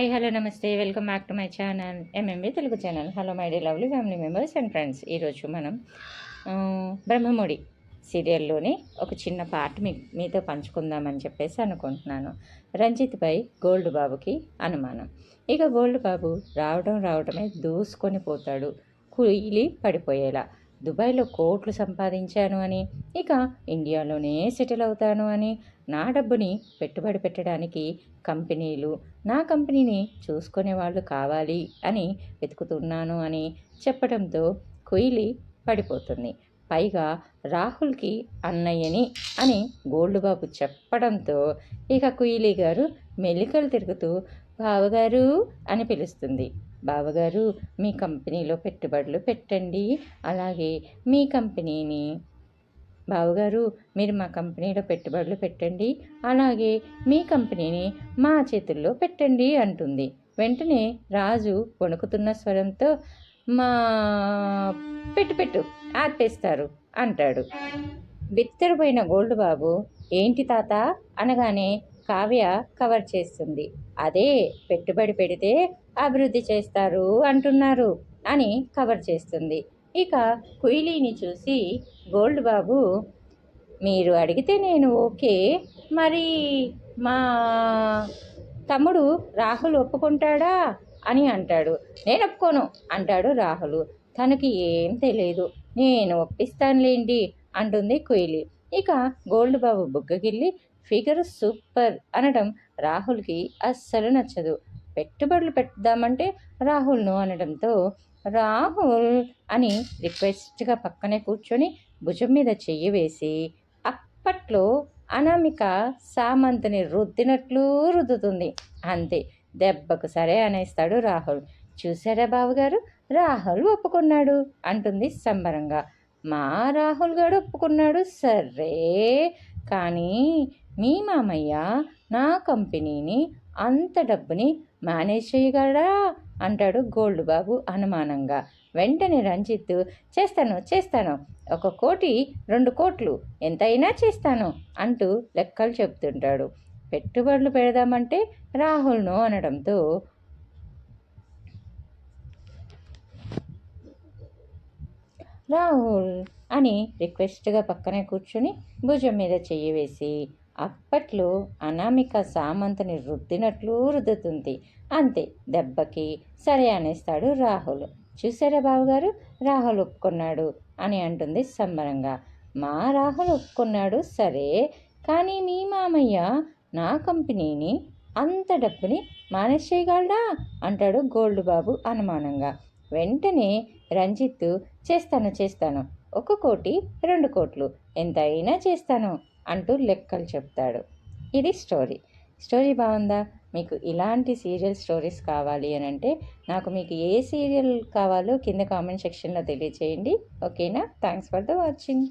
Hi hello నమస్తే. Welcome back to my channel MMB Telugu channel. Hello my dear lovely family members and friends. ఈరోజు మనం బ్రహ్మముడి సీరియల్లోని ఒక చిన్న part మీ మీతో పంచుకుందామని చెప్పేసి అనుకుంటున్నాను. రంజిత్పై గోల్డ్ బాబుకి అనుమానం. ఇక గోల్డ్ బాబు రావడం రావడమే దూసుకొని పోతాడు. కుయిలి పడిపోయేలా. దుబాయ్లో కోట్లు సంపాదించాను అని ఇక ఇండియాలోనే సెటిల్ అవుతాను అని నా డబ్బుని పెట్టుబడి పెట్టడానికి కంపెనీలు నా కంపెనీని చూసుకునే వాళ్ళు కావాలి అని వెతుకుతున్నాను అని చెప్పడంతో కుయిలి పడిపోతుంది. పైగా రాహుల్కి అన్నయ్యని అని గోల్డ్ బాబు చెప్పడంతో ఇక కుయిలి గారు మెలికలు తిరుగుతూ బావగారు అని పిలుస్తుంది. బావగారు మీ కంపెనీలో పెట్టుబడులు పెట్టండి. అలాగే మీ కంపెనీని బావగారు మీరు మా కంపెనీలో పెట్టుబడులు పెట్టండి. అలాగే మీ కంపెనీని మా చేతుల్లో పెట్టండి అంటుంది. వెంటనే రాజు వణుకుతున్న స్వరంతో మా పెట్టు పెట్టు ఆపేస్తారు అంటాడు. బిత్తరపోయిన గోల్డ్ బాబు ఏంటి తాత? అనగానే కావ్య కవర్ చేస్తుంది. అదే పెట్టుబడి పెడితే అభివృద్ధి చేస్తారు అంటున్నారు అని కవర్ చేస్తుంది. ఇక కుయిలీని చూసి గోల్డ్ బాబు మీరు అడిగితే నేను ఓకే. మరి మా తమ్ముడు రాహుల్ ఒప్పుకుంటాడా? అని అంటాడు. నేను ఒప్పుకోను అంటాడు రాహుల్. తనకి ఏం తెలియదు నేను ఒప్పిస్తానులేండి అంటుంది కుయిలి ఇక గోల్డ్ బాబు బుగ్గగిల్లి ఫిగర్ సూపర్ అనడం రాహుల్కి అస్సలు నచ్చదు. పెట్టుబడులు పెడదామంటే రాహుల్ను అనడంతో రాహుల్ అని రిక్వెస్ట్గా పక్కనే కూర్చొని భుజం మీద చెయ్యి వేసి అప్పట్లో అనామిక సామంత్ని రుద్దినట్లు రుద్దుతుంది. అంతే దెబ్బకు సరే అనేస్తాడు రాహుల్. చూసారా బావగారు? రాహుల్ ఒప్పుకున్నాడు అంటుంది సంబరంగా. మా రాహుల్ గారు ఒప్పుకున్నాడు సరే కానీ మీ మామయ్య నా కంపెనీని అంత డబ్బుని మేనేజ్ చేయగలరా అంటాడు గోల్డ్ బాబు అనుమానంగా. వెంటనే రంజిత్ చేస్తాను చేస్తాను. ఒక కోటి రెండు కోట్లు. ఎంతైనా చేస్తాను అంటూ లెక్కలు చెప్తుంటాడు పెట్టుబడులు పెడదామంటే రాహుల్ను అనడంతో రాహుల్ అని రిక్వెస్ట్గా పక్కనే కూర్చుని భుజం మీద చెయ్యి వేసి అప్పట్లో అనామిక సామంతని రుద్దినట్లు రుద్దుతుంది. అంతే దెబ్బకి సరే అనేస్తాడు రాహుల్. చూసారా బావగారు? రాహుల్ ఒప్పుకున్నాడు అని అంటుంది సంబరంగా. మా రాహుల్ ఒప్పుకున్నాడు సరే కానీ మీ మామయ్య నా కంపెనీని అంత డబ్బుని మానేసేయగలడా? చేయగలడా అంటాడు గోల్డ్ బాబు అనుమానంగా. వెంటనే రంజిత్ చేస్తాను చేస్తాను. ఒక కోటి రెండు కోట్లు. ఎంత అయినా చేస్తాను. అంటూ లెక్కలు చెప్తాడు. ఇది స్టోరీ. స్టోరీ బాగుందా? మీకు ఇలాంటి సీరియల్ స్టోరీస్ కావాలి అని అంటే నాకు మీకు ఏ సీరియల్ కావాలో కింద కామెంట్ సెక్షన్లో తెలియచేయండి. ఓకేనా? Thanks for the watching.